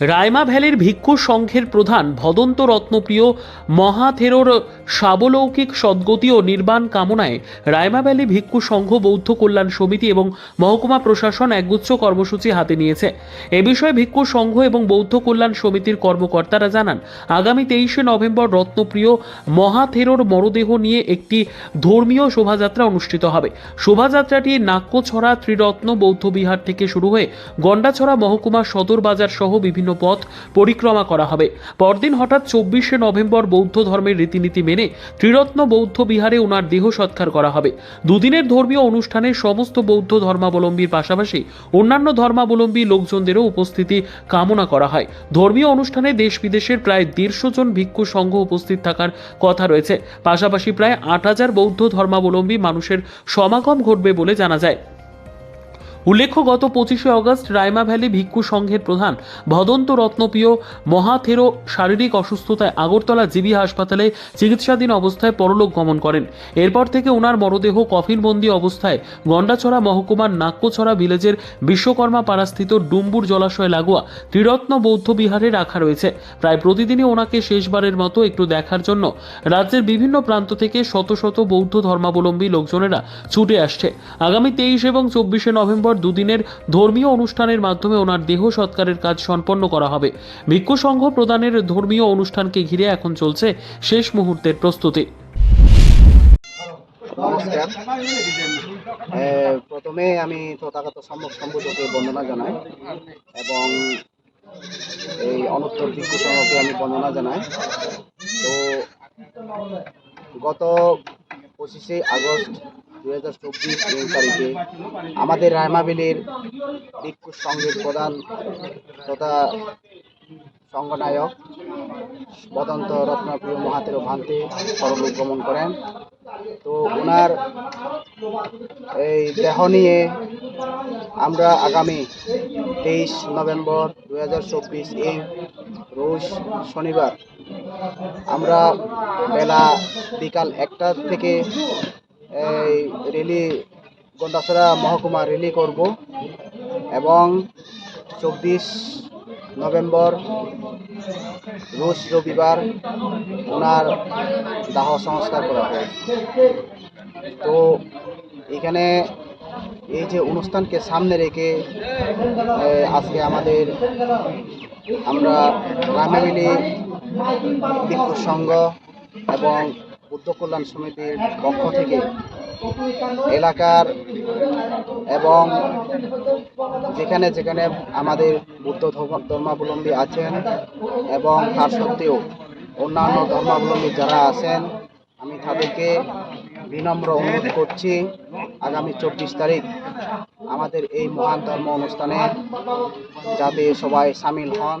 রায়মা ভ্যালির ভিক্ষু সংঘের প্রধান ভদন্ত রত্নপ্রিয় মহাথেরোর সাবলৌকিক সদ্গতি ও নির্বাণ কামনায় রায়মা ভ্যালি ভিক্ষু সংঘ বৌদ্ধ কল্যাণ সমিতি এবং মহকুমা প্রশাসন একগুচ্ছ কর্মসূচি হাতে নিয়েছে। এ বিষয়ে ভিক্ষু সংঘ এবং বৌদ্ধ কল্যাণ সমিতির কর্মকর্তারা জানান, আগামী তেইশে নভেম্বর রত্নপ্রিয় মহাথেরোর মরদেহ নিয়ে একটি ধর্মীয় শোভাযাত্রা অনুষ্ঠিত হবে। শোভাযাত্রাটি নাক্যছড়া ত্রিরত্ন বৌদ্ধ বিহার থেকে শুরু হয়ে গন্ডাছড়া মহকুমা সদর বাজার সহ বিভিন্ন পথ পরিক্রমা করা হবে। পরদিন হঠাৎ চব্বিশে নভেম্বর বৌদ্ধ ধর্মের রীতিনীতি মেনে ত্রিরত্ন বৌদ্ধ বিহারে ওনার দেহ সৎকার করা হবে। দুদিনের ধর্মীয় অনুষ্ঠানে সমস্ত বৌদ্ধ ধর্মাবলম্বীর পাশাপাশি অন্যান্য ধর্মাবলম্বী লোকজনদেরও উপস্থিতি কামনা করা হয়। ধর্মীয় অনুষ্ঠানে দেশ বিদেশের প্রায় দেড়শো জন ভিক্ষু সংঘ উপস্থিত থাকার কথা রয়েছে। পাশাপাশি প্রায় আট হাজার বৌদ্ধ ধর্মাবলম্বী মানুষের সমাগম ঘটবে বলে জানা যায়। উল্লেখ্য, গত পঁচিশে অগস্ট রায়মা ভ্যালি ভিক্ষু সংঘের প্রধান ভদন্ত রত্নপ্রিয় মহাথেরো শারীরিক অসুস্থতায় আগরতলা জিবি হাসপাতালে চিকিৎসাধীন অবস্থায় পরলোক গমন করেন। এরপর থেকে ওনার মরদেহ কফিনবন্দি অবস্থায় গন্ডাছড়া মহকুমার নাক্যছড়া ভিলেজের বিশ্বকর্মা পাড়াস্থিত ডুম্বুর জলাশয় লাগোয়া ত্রিরত্ন বৌদ্ধ বিহারে রাখা রয়েছে। প্রায় প্রতিদিনই ওনাকে শেষবারের মতো একটু দেখার জন্য রাজ্যের বিভিন্ন প্রান্ত থেকে শত শত বৌদ্ধ ধর্মাবলম্বী লোকজনেরা ছুটে আসছে। আগামী তেইশ এবং চব্বিশে নভেম্বর দুদিনের ধর্মীয় অনুষ্ঠানের মাধ্যমে ওনার দেহ সৎকারের কাজ সম্পন্ন করা হবে। ভিক্ষু সংঘ প্রদানের ধর্মীয় অনুষ্ঠানকে ঘিরে এখন চলছে শেষ মুহূর্তের প্রস্তুতি। প্রথমে আমি তথাগত সম্যক সম্বুদ্ধকে বন্দনা জানাই এবং এই অনুত্তর ভিক্ষু সংঘকে আমি বন্দনা জানাই। তো গত পঁচিশে আগস্ট হাজার চব্বিশ তারিখে আমাদের রায়মাবিলির ভিক্ষু সংঘের প্রধান তথা সংঘনায়ক বদন্ত রত্নপ্রিয় মহাতের ভান্তে পরলোক গমন করেন। তো ওনার এই দেহ নিয়ে আমরা আগামী তেইশ নভেম্বর দু হাজার চব্বিশ, এই রোজ শনিবার আমরা বেলা বিকাল একটা থেকে এই রেলি গন্ডাছড়া মহকুমা রেলি করব এবং চব্বিশ নভেম্বর রোজ রবিবার ওনার দাহ সংস্কার করা হয় তো এখানে এই যে অনুষ্ঠানকে সামনে রেখে আজকে আমাদের আমরা রামামিলি ভিক্ষু সংঘ এবং বুদ্ধ কল্যাণ সমিতির পক্ষ থেকে এলাকার এবং যেখানে যেখানে আমাদের বুদ্ধ ধর্ম- ধর্মাবলম্বী আছেন এবং তার সত্ত্বেও অন্যান্য ধর্মাবলম্বী যারা আছেন, আমি তাদেরকে বিনম্র অনুরোধ করছি, আগামী চব্বিশ তারিখ আমাদের এই মহান ধর্ম অনুষ্ঠানে যাতে সবাই সামিল হন।